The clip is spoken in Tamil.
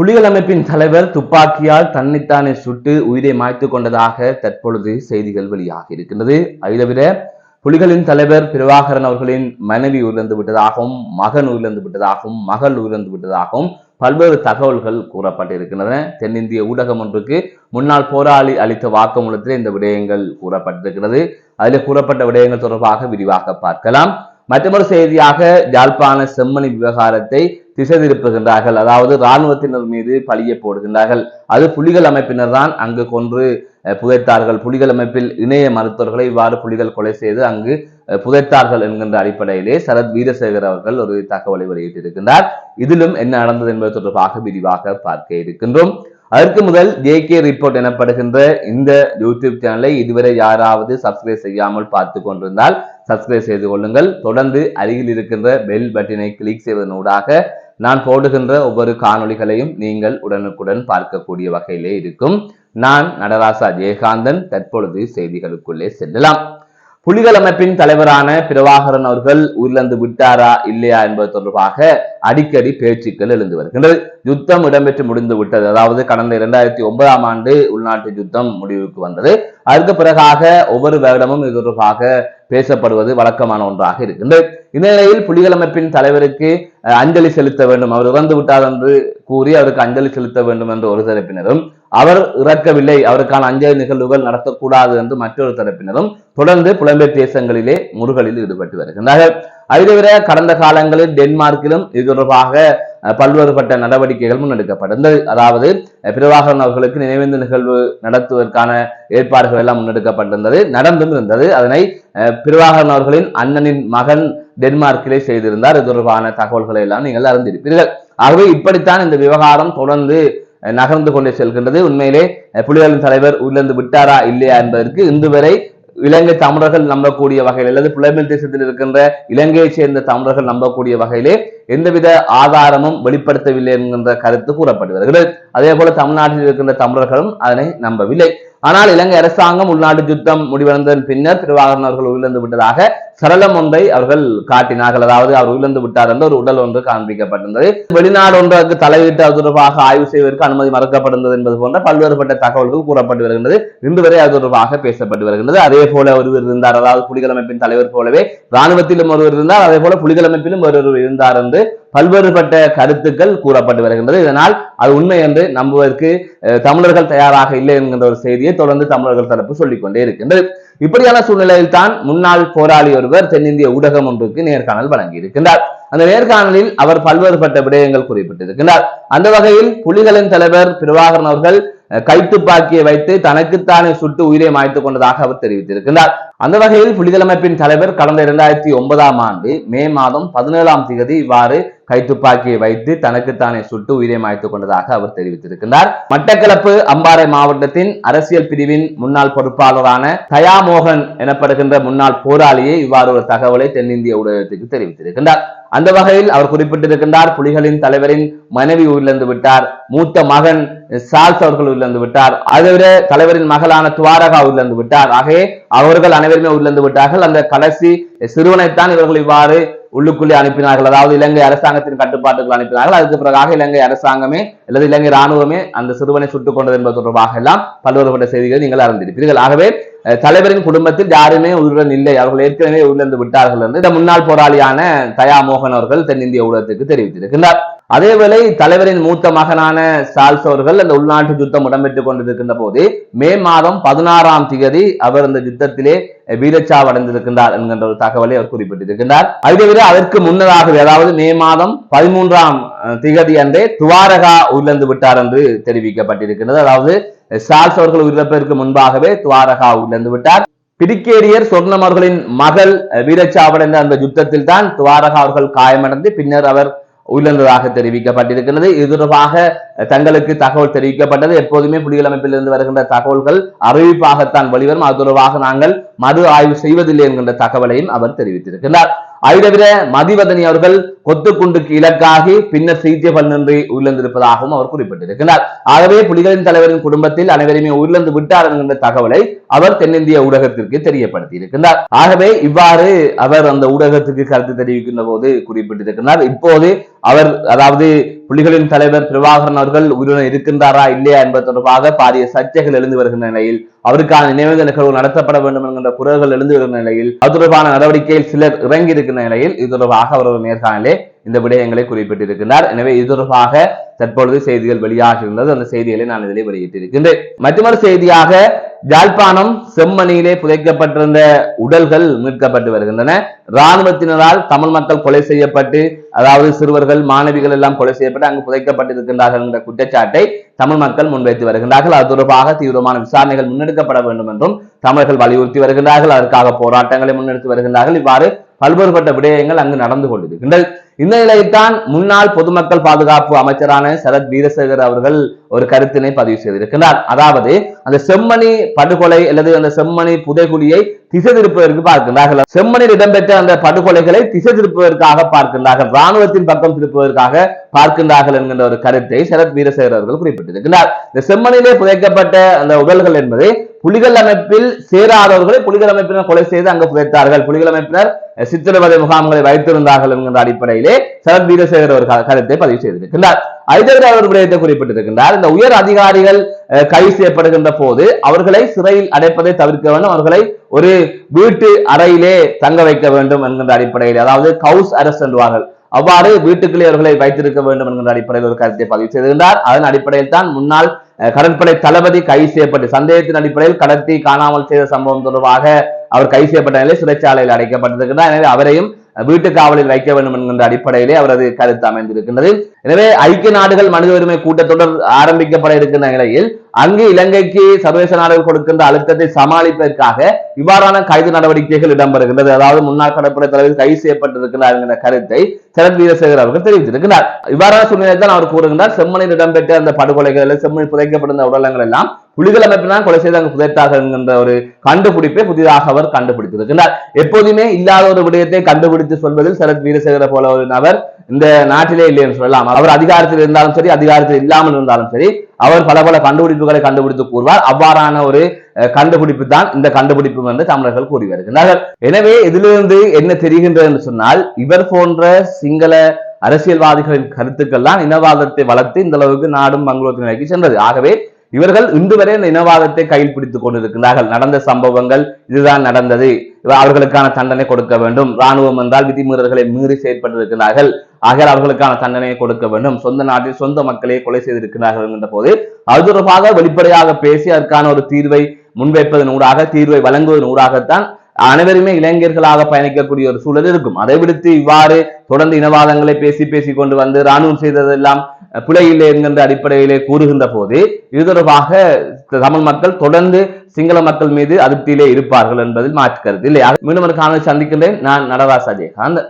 புலிகள் அமைப்பின் தலைவர் துப்பாக்கியால் தன்னைத்தானே சுட்டு உயிரை மாய்த்து கொண்டதாக தற்பொழுது செய்திகள் வெளியாக இருக்கின்றது. அதை தவிர புலிகளின் தலைவர் பிரபாகரன் அவர்களின் மனைவி உயிரிழந்து விட்டதாகவும் மகன் உயிரிழந்து விட்டதாகவும் மகள் உயிரிழந்து விட்டதாகவும் பல்வேறு தகவல்கள் கூறப்பட்டிருக்கின்றன. தென்னிந்திய ஊடகம் ஒன்றுக்கு முன்னாள் போராளி அளித்த வாக்குமூலத்தில் இந்த விடயங்கள் கூறப்பட்டிருக்கிறது. அதில் கூறப்பட்ட விடயங்கள் தொடர்பாக விரிவாக பார்க்கலாம். மற்றொரு செய்தியாக யாழ்ப்பாண செம்மணி விவகாரத்தை திசை திருப்புகின்றார்கள். அதாவது இராணுவத்தினர் மீது பழிய போடுகின்றார்கள். அது புலிகள் அமைப்பினர் தான் அங்கு கொன்று புதைத்தார்கள். புலிகள் அமைப்பில் இணைய மருத்துவர்களை இவ்வாறு புலிகள் கொலை செய்து அங்கு புதைத்தார்கள் என்கின்ற அடிப்படையிலே சரத் வீரசேகர் அவர்கள் ஒரு தகவலை வெளியிட்டிருக்கின்றார். இதிலும் என்ன நடந்தது என்பது தொடர்பாக விரிவாக பார்க்க இருக்கின்றோம். அதற்கு முதல் ஜேகே ரிப்போர்ட் எனப்படுகின்ற இந்த யூடியூப் சேனலை இதுவரை யாராவது சப்ஸ்கிரைப் செய்யாமல் பார்த்து கொண்டிருந்தால் சப்ஸ்கிரைப் செய்து கொள்ளுங்கள். தொடர்ந்து அருகில் இருக்கின்ற பெல் பட்டினை கிளிக் செய்வதனூடாக நான் போடுகின்ற ஒவ்வொரு காணொளிகளையும் நீங்கள் உடனுக்குடன் பார்க்கக்கூடிய வகையிலே இருக்கும். நான் நடராசா ஜெயகாந்தன். தற்பொழுது செய்திகளுக்குள்ளே செல்லலாம். புலிகள் அமைப்பின் தலைவரான பிரபாகரன் அவர்கள் உயிரிழந்து விட்டாரா இல்லையா என்பது தொடர்பாக அடிக்கடி பேச்சுக்கள் எழுந்து வருகின்றது. யுத்தம் இடம்பெற்று முடிந்து விட்டது. அதாவது கடந்த இரண்டாயிரத்தி ஒன்பதாம் ஆண்டு உள்நாட்டு யுத்தம் முடிவுக்கு வந்தது. அதற்கு பிறகாக ஒவ்வொரு வருடமும் இது தொடர்பாக பேசப்படுவது வழக்கமான ஒன்றாக இருக்கின்றது. இந்த நிலையில் புலிகள் அமைப்பின் தலைவருக்கு அஞ்சலி செலுத்த வேண்டும். அவர் இறந்து விட்டார் என்று கூறி அவருக்கு அஞ்சலி செலுத்த வேண்டும் என்று ஒரு தரப்பினரும் அவர் இறக்கவில்லை. அவருக்கான அஞ்சலி நிகழ்வுகள் நடத்தக்கூடாது என்று மற்றொரு தரப்பினரும் தொடர்ந்து புலம்பெயர் தேசங்களிலே முருகலில் ஈடுபட்டு வருகின்றார்கள். அதை தவிர கடந்த காலங்களில் டென்மார்க்கிலும் இது தொடர்பாக பல்வேறுபட்ட நடவடிக்கைகள் முன்னெடுக்கப்பட்டிருந்தது. அதாவது பிரபாகரன் அவர்களுக்கு நினைவேந்து நிகழ்வு நடத்துவதற்கான ஏற்பாடுகள் எல்லாம் முன்னெடுக்கப்பட்டிருந்தது நடந்தும் இருந்தது. அதனை அஹ், பிரபாகரன் அவர்களின் அண்ணனின் மகன் டென்மார்க்கிலே செய்திருந்தார். இது தொடர்பான தகவல்களை எல்லாம் நீங்கள் அறிந்திருப்பீர்கள். ஆகவே இப்படித்தான் இந்த விவகாரம் தொடர்ந்து நகர்ந்து கொண்டே செல்கின்றது. உண்மையிலே புலிகளின் தலைவர் உள்ளிருந்து விட்டாரா இல்லையா என்பதற்கு இன்று வரை இலங்கை தமிழர்கள் நம்பக்கூடிய வகையில் அல்லது புலமில் தேசத்தில் இருக்கின்ற இலங்கையைச் சேர்ந்த தமிழர்கள் நம்பக்கூடிய வகையிலே எந்தவித ஆதாரமும் வெளிப்படுத்தவில்லை என்கின்ற கருத்து கூறப்பட்டு வருகிறது அதே போல தமிழ்நாட்டில் இருக்கின்ற தமிழர்களும் அதனை நம்பவில்லை. ஆனால் இலங்கை அரசாங்கம் உள்நாட்டு யுத்தம் முடிவடைந்ததன் பின்னர் திருவாகரன் அவர்கள் உயிரிழந்து விட்டதாக சரளம் ஒன்றை அவர்கள் காட்டினார்கள். அதாவது அவர் உயிரிழந்து விட்டார் என்ற ஒரு உடல் ஒன்று காண்பிக்கப்பட்டிருந்தது. வெளிநாடு ஒன்றுக்கு தலையிட்டு அது தொடர்பாக ஆய்வு செய்வதற்கு அனுமதி மறுக்கப்பட்டிருந்தது என்பது போன்ற பல்வேறுபட்ட தகவல்கள் கூறப்பட்டு வருகின்றது. இன்று வரை அது தொடர்பாக பேசப்பட்டு வருகின்றது. அதே போல ஒருவர் இருந்தார். அதாவது புலிகள் அமைப்பின் தலைவர் போலவே ராணுவத்திலும் ஒருவர் இருந்தார். அதே போல புலிகள் அமைப்பிலும் ஒருவர் இருந்தார் என்று பல்வேறுபட்ட கருத்துக்கள் கூறப்பட்டு வருகின்றது. இதனால் அது உண்மை என்று நம்புவதற்கு தமிழர்கள் தயாராக இல்லை என்கின்ற ஒரு செய்தியை தொடர்ந்து தமிழர்கள் தரப்பு சொல்லிக்கொண்டே இருக்கின்றது. இப்படியான சூழ்நிலையில் தான் முன்னாள் போராளி ஒருவர் தென்னிந்திய ஊடகம் ஒன்றுக்கு நேர்காணல் வழங்கி இருக்கின்றார் அந்த நேர்காணலில் அவர் பல்வேறுபட்ட விடயங்கள் குறிப்பிட்டிருக்கின்றார். அந்த வகையில் புலிகளின் தலைவர் பிரபாகரன் அவர்கள் அஹ், கைத்துப்பாக்கியை வைத்து தனக்குத்தானே சுட்டு உயிரை மாய்த்துக் கொண்டதாக அவர் தெரிவித்திருக்கின்றார். அந்த வகையில் புலிகள் அமைப்பின் தலைவர் கடந்த இரண்டாயிரத்தி ஒன்பதாம் ஆண்டு மே மாதம் பதினேழாம் தேதி இவ்வாறு கைத்துப்பாக்கியை வைத்து தனக்குத்தானே சுட்டு உயிரை மாய்த்துக் கொண்டதாக அவர் தெரிவித்திருக்கின்றார். மட்டக்களப்பு அம்பாறை மாவட்டத்தின் அரசியல் பிரிவின் முன்னாள் பொறுப்பாளரான தயா மோகன் எனப்படுகின்ற முன்னாள் போராளியை இவ்வாறு ஒரு தகவலை தென்னிந்திய ஊடகத்துக்கு தெரிவித்திருக்கின்றார். அந்த வகையில் அவர் குறிப்பிட்டிருக்கின்றார் புலிகளின் தலைவரின் மனைவி உயிரிழந்து விட்டார் மூத்த மகன் சால்ஸ் அவர்கள் உயிரிழந்து விட்டார் அதை விட தலைவரின் மகளான துவாரகா உயிரிழந்து விட்டார். ஆகவே அவர்கள் அனைவருமே உயிரிழந்து விட்டார்கள். அந்த கடைசி சிறுவனைத்தான் இவர்கள் இவ்வாறு உள்ளுக்குள்ளே அனுப்பினார்கள். அதாவது இலங்கை அரசாங்கத்தின் கட்டுப்பாட்டுக்குள் அனுப்பினார்கள். அதுக்கு பிறகாக இலங்கை அரசாங்கமே அல்லது இலங்கை ராணுவமே அந்த சிறுவனை சுட்டுக் கொண்டது என்பது தொடர்பாக எல்லாம் பல்வேறுபட்ட செய்திகளை நீங்கள் அறிந்திருப்பீர்கள். ஆகவே தலைவரின் குடும்பத்தில் யாருமே உயிருடன் இல்லை. அவர்கள் ஏற்கனவே உயிரிழந்து விட்டார்கள் என்று இந்த முன்னாள் போராளியான தயா மோகன் அவர்கள் தென்னிந்திய ஊடகத்துக்கு தெரிவித்திருக்கின்றார். அதேவேளை தலைவரின் மூத்த மகனான சால்ஸ் அவர்கள் அந்த உள்நாட்டு யுத்தம் இடம்பெற்றுக் கொண்டிருக்கின்ற போது மே மாதம் பதினாறாம் தேதி அவர் இந்த யுத்தத்திலே வீரச்சாவடைந்திருக்கின்றார் என்கின்ற ஒரு தகவலை அவர் குறிப்பிட்டிருக்கின்றார். அதை தவிர அதற்கு முன்னதாகவே அதாவது மே மாதம் பதிமூன்றாம் திகதி அன்றே துவாரகா உயிரிழந்து விட்டார் என்று தெரிவிக்கப்பட்டிருக்கின்றது. அதாவது சால்ஸ் அவர்கள் உயிரிழப்பதற்கு முன்பாகவே துவாரகா உயிரிழந்து விட்டார். பிடிக்கேரியர் சொர்ணம் அவர்களின் மகள் வீரச்சாவடைந்த அந்த யுத்தத்தில் தான் துவாரகா அவர்கள் காயமடைந்து பின்னர் அவர் உயிரிழந்ததாக தெரிவிக்கப்பட்டிருக்கிறது. இது தொடர்பாக தங்களுக்கு தகவல் தெரிவிக்கப்பட்டது. எப்போதுமே புலிகள் அமைப்பிலிருந்து வருகின்ற தகவல்கள் அறிவிப்பாகத்தான் வெளிவரும். அது தொடர்பாக நாங்கள் மறு ஆய்வு செய்வதில்லை என்கின்ற தகவலையும் அவர் தெரிவித்திருக்கிறார் அதை தவிர மதிவதனி அவர்கள் பொத்துக்குண்டுக்கு இலக்காகி பின்னர் சிகிச்சை பலனின்றி உயிரிழந்திருப்பதாகவும் அவர் குறிப்பிட்டிருக்கிறார். ஆகவே புலிகளின் தலைவரின் குடும்பத்தில் அனைவருமே உயிரிழந்து விட்டார் என்கின்ற தகவலை அவர் தென்னிந்திய ஊடகத்திற்கு தெரியப்படுத்தி இருக்கின்றார் ஆகவே இவ்வாறு அவர் அந்த ஊடகத்துக்கு கருத்து தெரிவிக்கின்ற போது குறிப்பிட்டிருக்கிறார். இப்போது அவர் அதாவது புலிகளின் தலைவர் பிரபாகரன் அவர்கள் உயிருடன் இருக்கின்றாரா இல்லையா என்பது தொடர்பாக பாரிய சர்ச்சைகள் எழுந்து வருகின்ற நிலையில் அவருக்கான நினைவு நிகழ்வு நடத்தப்பட வேண்டும் என்கின்ற குரல்கள் எழுந்து வருகின்ற நிலையில் அது தொடர்பான நடவடிக்கையில் சிலர் இறங்கி இருக்கின்ற நிலையில் இது தொடர்பாக அவர் ஒரு நேர்காணலே இந்த விடயங்களை குறிப்பிட்டிருக்கிறார் எனவே இது தொடர்பாக தற்பொழுது செய்திகள் வெளியாகி இருந்தது அந்த செய்திகளை நான் இதிலே வெளியிட்டிருக்கின்றேன். மற்றொரு செய்தியாக யாழ்ப்பாணம் செம்மணியிலே புதைக்கப்பட்டிருந்த உடல்கள் மீட்கப்பட்டு வருகின்றன. இராணுவத்தினரால் தமிழ் மக்கள் கொலை செய்யப்பட்டு அதாவது சிறுவர்கள் மாணவிகள் எல்லாம் கொலை செய்யப்பட்டு அங்கு புதைக்கப்பட்டிருக்கின்றார்கள் என்ற குற்றச்சாட்டை தமிழ் மக்கள் முன்வைத்து வருகின்றார்கள். அது தொடர்பாக தீவிரமான விசாரணைகள் முன்னெடுக்கப்பட வேண்டும் என்றும் தமிழர்கள் வலியுறுத்தி வருகின்றார்கள். அதற்காக போராட்டங்களை முன்னெடுத்து வருகின்றார்கள். இவ்வாறு பல்வேறுபட்ட விடயங்கள் அங்கு நடந்து கொண்டிருக்கின்றது. இந்த நிலையில்தான் முன்னாள் பொதுமக்கள் பாதுகாப்பு அமைச்சரான சரத் வீரசேகர் அவர்கள் ஒரு கருத்தினை பதிவு செய்திருக்கிறார் அதாவது அந்த செம்மணி படுகொலை அல்லது அந்த செம்மணி புதைகுழியை திசை திருப்பதற்கு பார்க்கின்றார்கள். செம்மணியில் இடம்பெற்ற அந்த படுகொலைகளை திசை திருப்பதற்காக பார்க்கின்றார்கள். ராணுவத்தின் பக்கம் திருப்புவதற்காக பார்க்கின்றார்கள் என்கின்ற ஒரு கருத்தை சரத் வீரசேகர் அவர்கள் குறிப்பிட்டிருக்கிறார். இந்த செம்மணியிலே புதைக்கப்பட்ட அந்த உடல்கள் என்பது புலிகள் அமைப்பில் சேராதவர்களை புலிகள் அமைப்பினர் கொலை செய்து அங்கு புதைத்தார்கள். புலிகள் அமைப்பினர் சித்திரவதை முகாம்களை வைத்திருந்தார்கள் என்கின்ற அடிப்படையிலே சரத் வீரசேகர் ஒரு கருத்தை பதிவு செய்திருக்கிறார் ஐதர் அவர் விடயத்தை குறிப்பிட்டிருக்கின்றார். இந்த உயர் அதிகாரிகள் கைது செய்யப்படுகின்ற போது அவர்களை சிறையில் அடைப்பதை தவிர்க்க வேண்டும். அவர்களை ஒரு வீட்டு அறையிலே தங்க வைக்க வேண்டும் என்கின்ற அடிப்படையில். அதாவது கவுஸ் அரசு என்றுவார்கள். அவ்வாறு வீட்டுக்குள்ளே அவர்களை வைத்திருக்க வேண்டும் என்கின்ற அடிப்படையில் ஒரு கருத்தை பதிவு செய்திருந்தார். அதன் அடிப்படையில் தான் முன்னாள் கடற்படை தளபதி கைது செய்யப்பட்டு சந்தேகத்தின் அடிப்படையில் கடத்தி காணாமல் செய்த சம்பவம் தொடர்பாக அவர் கைது செய்யப்பட்ட நிலையில் சிறைச்சாலையில் அடைக்கப்பட்டிருக்கிறார் எனவே அவரையும் வீட்டு காவலில் வைக்க வேண்டும் என்கின்ற அடிப்படையிலே அவரது கருத்து அமைந்திருக்கின்றது. எனவே ஐக்கிய நாடுகள் மனித உரிமை கூட்டத்தொடர் ஆரம்பிக்கப்பட இருக்கின்ற நிலையில் அங்கு இலங்கைக்கு சர்வதேச நாடுகள் கொடுக்கின்ற அழுத்தத்தை சமாளிப்பதற்காக இவ்வாறான கைது நடவடிக்கைகள் இடம்பெறுகின்றது. அதாவது முன்னாள் கடற்படை தலைவர் கைது செய்யப்பட்டிருக்கிறார் என்கிற கருத்தை சரத் வீரசேகர் அவர்கள் தெரிவித்திருக்கிறார். இவ்வாறான சூழ்நிலை தான் அவர் கூறுகின்றார். செம்மனில் இடம்பெற்ற அந்த படுகொலைகள் செம்மனில் செம்மணில் புதைக்கப்பட்ட உடலங்கள் எல்லாம் புலிகள் அமைப்பினால் கொலை செய்து அங்கு புதைத்தார்கள் என்கின்ற ஒரு கண்டுபிடிப்பை புதிதாக அவர் கண்டுபிடித்திருக்கிறார் எப்போதுமே இல்லாத ஒரு விடயத்தை கண்டுபிடித்து சொல்வதில் சரத் வீரசேகர போல ஒரு நபர் இந்த நாட்டிலே இல்லை என்று சொல்லலாம். அவர் அதிகாரத்தில் இருந்தாலும் சரி அதிகாரத்தில் இல்லாமல் இருந்தாலும் சரி அவர் பல பல கண்டுபிடிப்புகளை கண்டுபிடித்து கூறுவார். அவ்வாறான ஒரு அஹ், கண்டுபிடிப்பு தான் இந்த கண்டுபிடிப்பு என்று தமிழர்கள் கூறி வருகின்றார்கள். எனவே இதிலிருந்து என்ன தெரிகின்றது என்று சொன்னால் இவர் போன்ற சிங்கள அரசியல்வாதிகளின் கருத்துக்கள் தான் இனவாதத்தை வளர்த்து இந்த அளவுக்கு நாடும் மங்களூர் நிலைக்கு சென்றது. ஆகவே இவர்கள் இன்று வரை இந்த இனவாதத்தை கையில் பிடித்துக் கொண்டிருக்கிறார்கள் நடந்த சம்பவங்கள் இதுதான் நடந்தது. அவர்களுக்கான தண்டனை கொடுக்க வேண்டும். ராணுவம் என்றால் விதிமீறல்களை மீறி செயற்பட்டிருக்கிறார்கள் ஆகிய அவர்களுக்கான தண்டனையை கொடுக்க வேண்டும். சொந்த நாட்டில் சொந்த மக்களை கொலை செய்திருக்கிறார்கள் என்கின்ற போது அது தொடர்பாக வெளிப்படையாக பேசி அதற்கான ஒரு தீர்வை முன்வைப்பதன் ஊடாக தீர்வை வழங்குவதன் ஊடாகத்தான் அனைவருமே இளைஞர்களாக பயணிக்கக்கூடிய ஒரு சூழல் இருக்கும். அதை விடுத்து இவ்வாறு தொடர்ந்து இனவாதங்களை பேசி பேசி கொண்டு வந்து ராணுவம் செய்ததெல்லாம் அஹ், என்கின்ற அடிப்படையிலே கூறுகின்ற போது இது தொடர்பாக தமிழ் மக்கள் தொடர்ந்து சிங்கள மக்கள் மீது அதிருப்தியிலே இருப்பார்கள் என்பதில் மாற்று கருத்து இல்லை. மீண்டும் ஒரு காணொலி சந்திக்கின்றேன். நான் நடராஜ் அஜயகாந்த்.